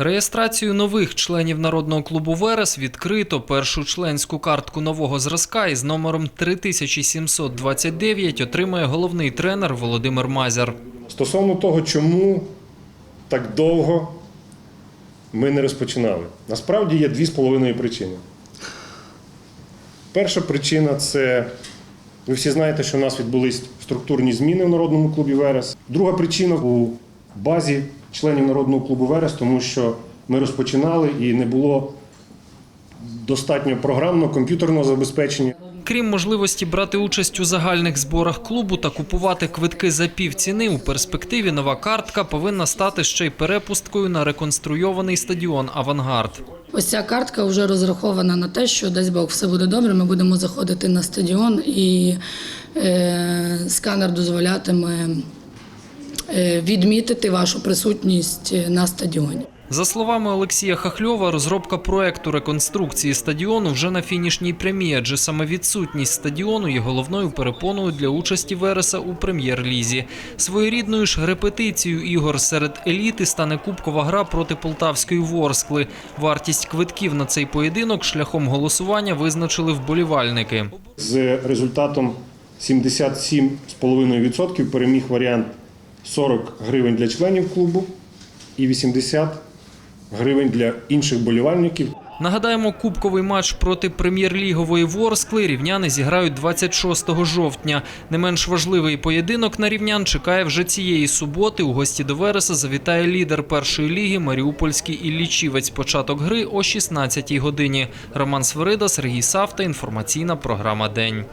Реєстрацію нових членів народного клубу Верес відкрито першу членську картку нового зразка із номером 3729 отримає головний тренер Володимир Мазяр. Стосовно того, чому так довго ми не розпочинали. Насправді є дві з половиною причини. Перша причина це ви всі знаєте, що у нас відбулись структурні зміни в народному клубі Верес. Друга причина у базі членів народного клубу Верес, тому що ми розпочинали і не було достатньо програмного комп'ютерного забезпечення. Крім можливості брати участь у загальних зборах клубу та купувати квитки за півціни, у перспективі нова картка повинна стати ще й перепусткою на реконструйований стадіон Авангард. Ось ця картка вже розрахована на те, що дасть Бог все буде добре. Ми будемо заходити на стадіон, і е, сканер дозволятиме відмітити вашу присутність на стадіоні. За словами Олексія Хахльова, розробка проекту реконструкції стадіону вже на фінішній прямі, адже саме відсутність стадіону є головною перепоною для участі Вереса у прем'єр-лізі. Своєрідною ж репетицією ігор серед еліти стане кубкова гра проти полтавської Ворскли. Вартість квитків на цей поєдинок шляхом голосування визначили вболівальники. З результатом 77,5% переміг варіант 40 гривень для членів клубу і 80 гривень для інших болівальників. Нагадаємо, кубковий матч проти прем'єр-лігової Ворскли рівняни зіграють 26 жовтня. Не менш важливий поєдинок на рівнян чекає вже цієї суботи. У гості до Вереса завітає лідер першої ліги Маріупольський Іллічівець. Початок гри о 16 годині. Роман Свирида, Сергій Савта. Інформаційна програма День.